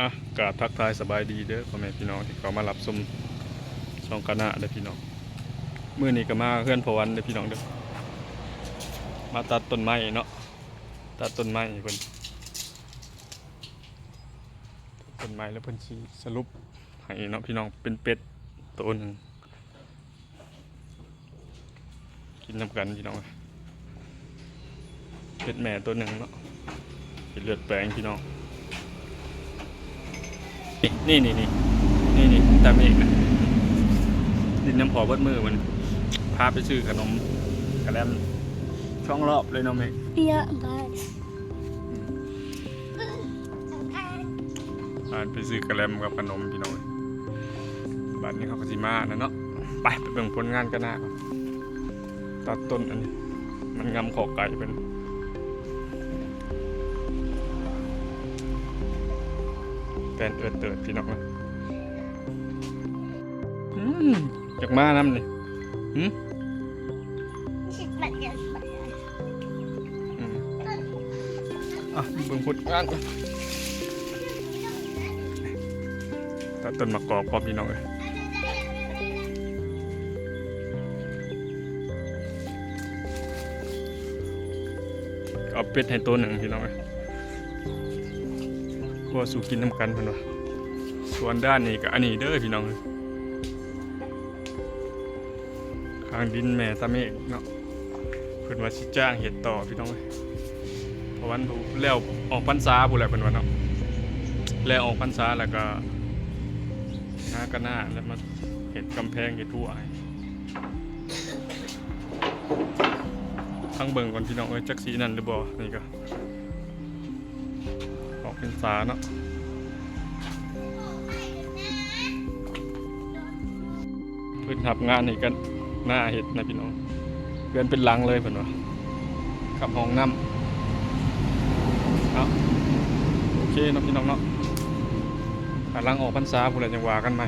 อะกาทักทายสบายดีเด้อพ่อแม่พี่น้องที่เขามารับชมช่องกานะเด้อพี่น้องมื้อนี้ก็มาเพื่อนพวันเด้อพี่น้องเด้อมาตัดต้นไม้เนาะตัดต้นไม้เพิ่นต้นไม้แล้วเพิ่นสิสรุปให้เนาะพี่น้องเป็นเป็ดตัวหนึงกินน้ำกันพี่น้องเป็ดแม่ตัวหนึ่งเนาะเป็นเลือดแปลงพี่น้อง นี่นี่นี่นี่นี่ตามเอกนะดินน้ำพอเบิดมือมันพาไปซื้อขนมกระแลมช่องรอบเลยน้องเมกเยอะไปพาไปซื้อกระแลมกับขนมพี่น้องบัดนี้เขาก็สิมานะเนาะไปไปเบิ่งผลงานกันหน้าก่อนตัดต้นอันนี้ มันงำขอกไก่เป็น นเอิดเติดพี่น้องนะอืมจากมาน้ำนี่หืมสิบแปดเดือนไปอืมอะเบิ่งผลงานก่อนตัดต้นมะกอกพร้อมพี่น้องเลยเอาเป็ดให้ตัวหนึ่งพี่น้องเลยพ วกสู่กินน้ำกันเพิ่นว่าส่วนด้านนี้ก็อันนี้เด้อพี่น้องเอ้ยข้างดินแม่ตะเมฆเนาะเพิ่นว่าสิจ้างเห็ดต่อพี่น้องเอ้ยเพราะวันผู้แล้วออกพรรษาผู้นแหละเพิ่นว่าเนาะแล้วออกพรรษาแล้วก็หน้ากระหน้าแล้วมาเห็ดกำแพงเห็ดทั่วทั้งเบิ่งก่อนพี่น้องเอ้ยจักสีนั่นหรือบ่นี่ก็ เป็นสาเนาะเพิ่นทับงานนี่กันหน้าเห็ดนะพี่น้องเพื่อนเป็นลังเลยเพิ่อนว่าขับห้องน้ำเอาโอเคเนาะพี่น้องเนาะกำลังออกพรรษาพูดอะไรจังหวากันไหม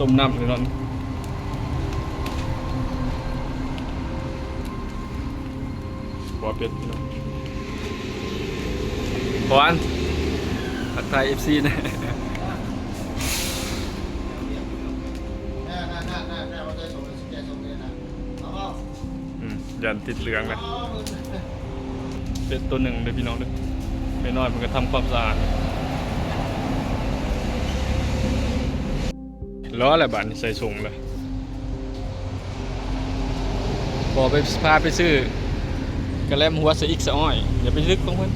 ต้มน้ำเลยนาะ บัวเป็ดพี่น้องพอนทักทายเอฟซีนะน่าน่าน่าน่าน่าว่าจะส่งเลยแกส่งเลยนะเอาเอาอืมยันติดเหลืองเลยเอาเป็นตัวหนึ่งเลยพี่น้องเลยไม่น้อยมันก็ทำความสะอาดล้ออะไรบ้านนี่ใส่ส่งเลยบอกไปพาไปซื้อ กระแลมหัวสะอิกสะอ้อย อย่าไปลึกของเพิ่น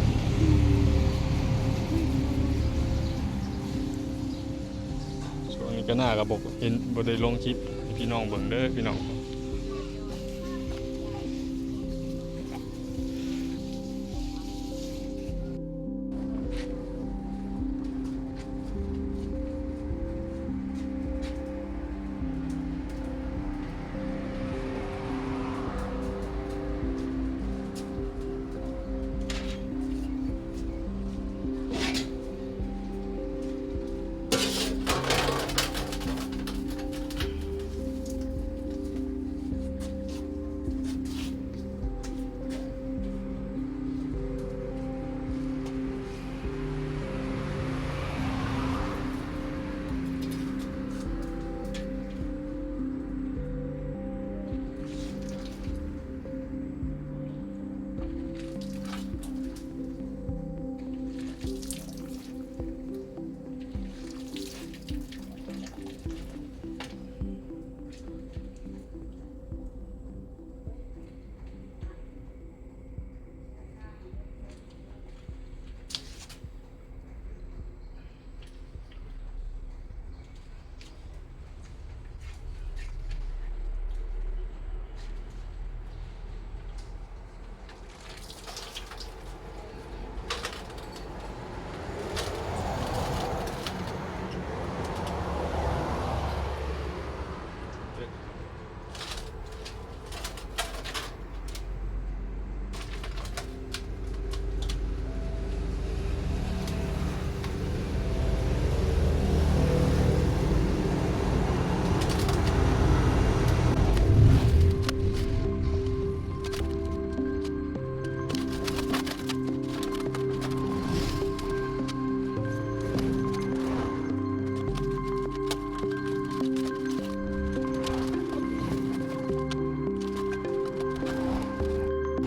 ช่วงนี้ก็น่ากับบอกเห็นบ่ได้ลงคลิปให้พี่น้องเบิ่งเด้อพี่น้อง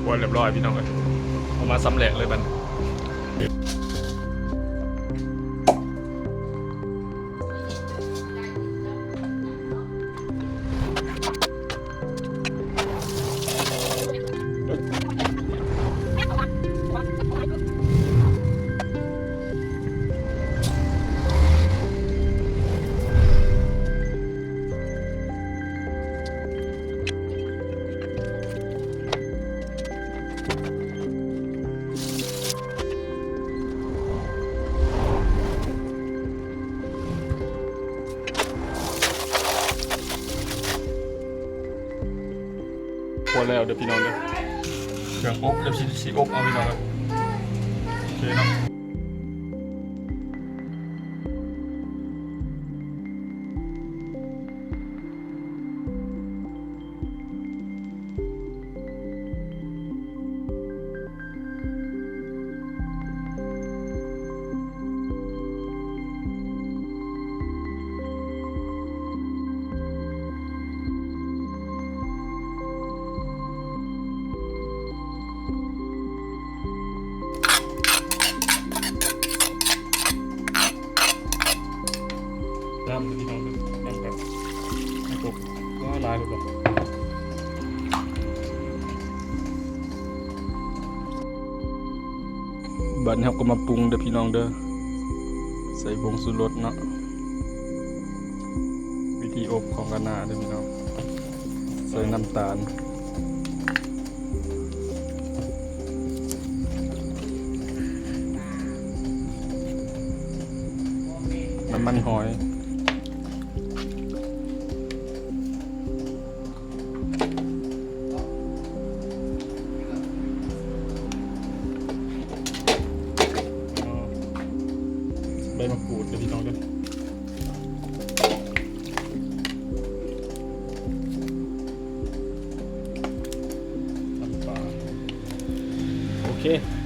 วนเรียบร้อยพี่น้องเลยออามาสำเร็จเลยบัน วแล้วเดี๋ยวพี่น้องเด้อเครื่องอบเดี๋ยวสิสิอบเอาพี่น้องเลยโอเคเนาะ ก็ลายหมดเลยบัดนี้เราก็มาปรุงเด้อพี่น้องเด้อใส่ผงสูรสเนาะวิธีอบของกะนาเด้อพี่น้องใส่น้ำตาลน้ำมันหอย โ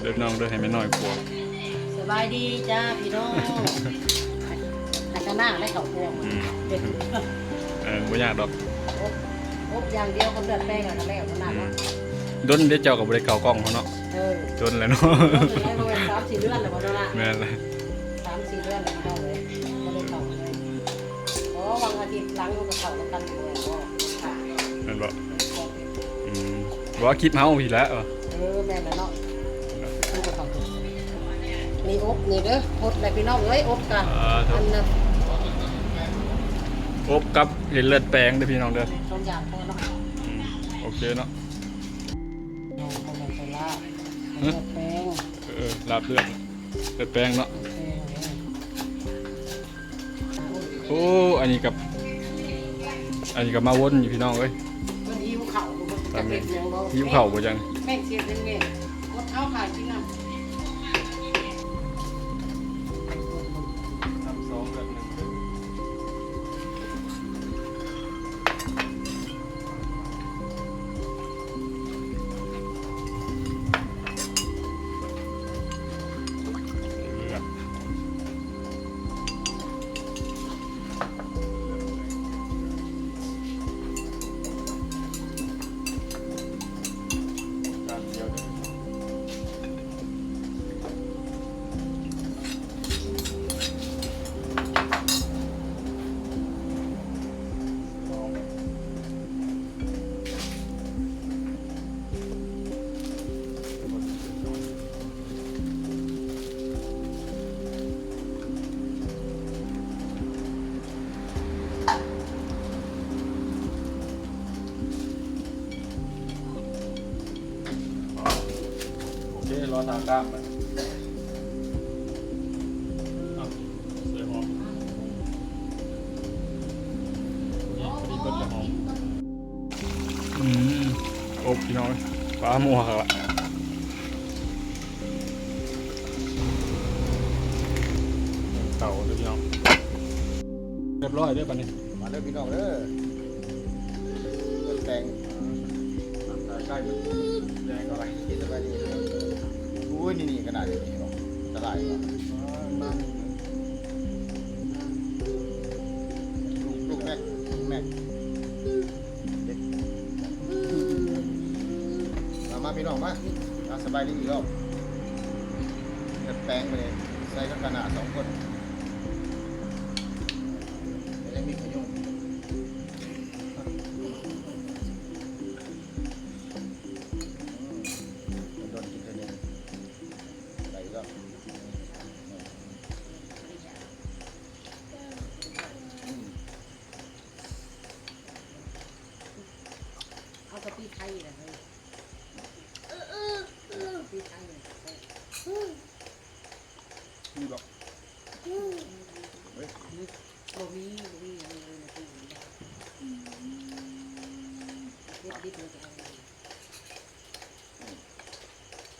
เดินน้องเดินให้ไม่น้อยกว่าสบายดีจ้าพี่น้องอาจจะนั่งได้เขาพวงอืมเด็กเออไม่ยากดอกอบอบอย่างเดียวคนเดือดแป้งกันแล้วขนาดอืนั้มนดนเดี๋ยวเจ้ากับบริเก่ากล้องเขาเนาะเออดนแล้วเนาะต้องให้โรยสามสี่เดือนแล้วบ่ละแม่นเลยสามสี่เดือนแล้วเข้าเลยไม่ได้เข้าเลยเพราะวันอาทิตย์หลังมันก็เข้าแล้วกันเลยก็ค่ะแม่นบอกอืมบอกว่าคลิปเฮาพี่แล้วเออเออแม่แล้วเนาะมันก็เข้าถึง นี่อบนี่เด้ออบเลยพี่น้องเอ้ยอบกันอ่าครัอับนน่ะอบกับเห็นเลือดแปลงเด้อพี่น้องเด้อต้นยางพอเนาะอืมอเคเนาะลงมาเป็นโซล่าเลือดแป้งเออลาบเลือดเลือดแป้งเนาะแป้งเนี่ยโอ้อันนี้กับ อันนี้กับมาวนอยู่พี่น้องเอ้ยมันหิวเข่ามันจะเป็นยังบ่หิวเข่าบ่จังแป้งเสียเป็นเม็ดกดเอาขากินน้ำ อเครอทางด้ามมันเอาเสียหอมนี่พอดีเบิดเลยหอมอืมโอ้พี่น้องปลาหมัวครับเต่าเลยพี่น้องเรียบร้อยเด้วยปะนี่มาเด้อพี่น้องเด้อเปิดแตงใกล้ ยนี่นี่ขนาดนี้เนาะตลาดเนาะลูกลูกแม่ลูกแม่เด็กมามาพี่น้องมามาสบายดีอีกรอบเปิดแปลงไปเลยใส่กันขนาดสองคน บ่มีบ่มีอะไรเลยนะพี่เด็ดดิบเลยจะเอาเลย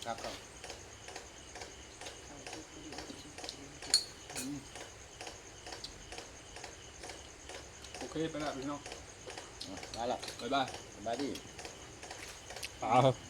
ครับครับโอเคไปแล้วพี่น้องมาละบ๊ายบายสบายดีปลาครับ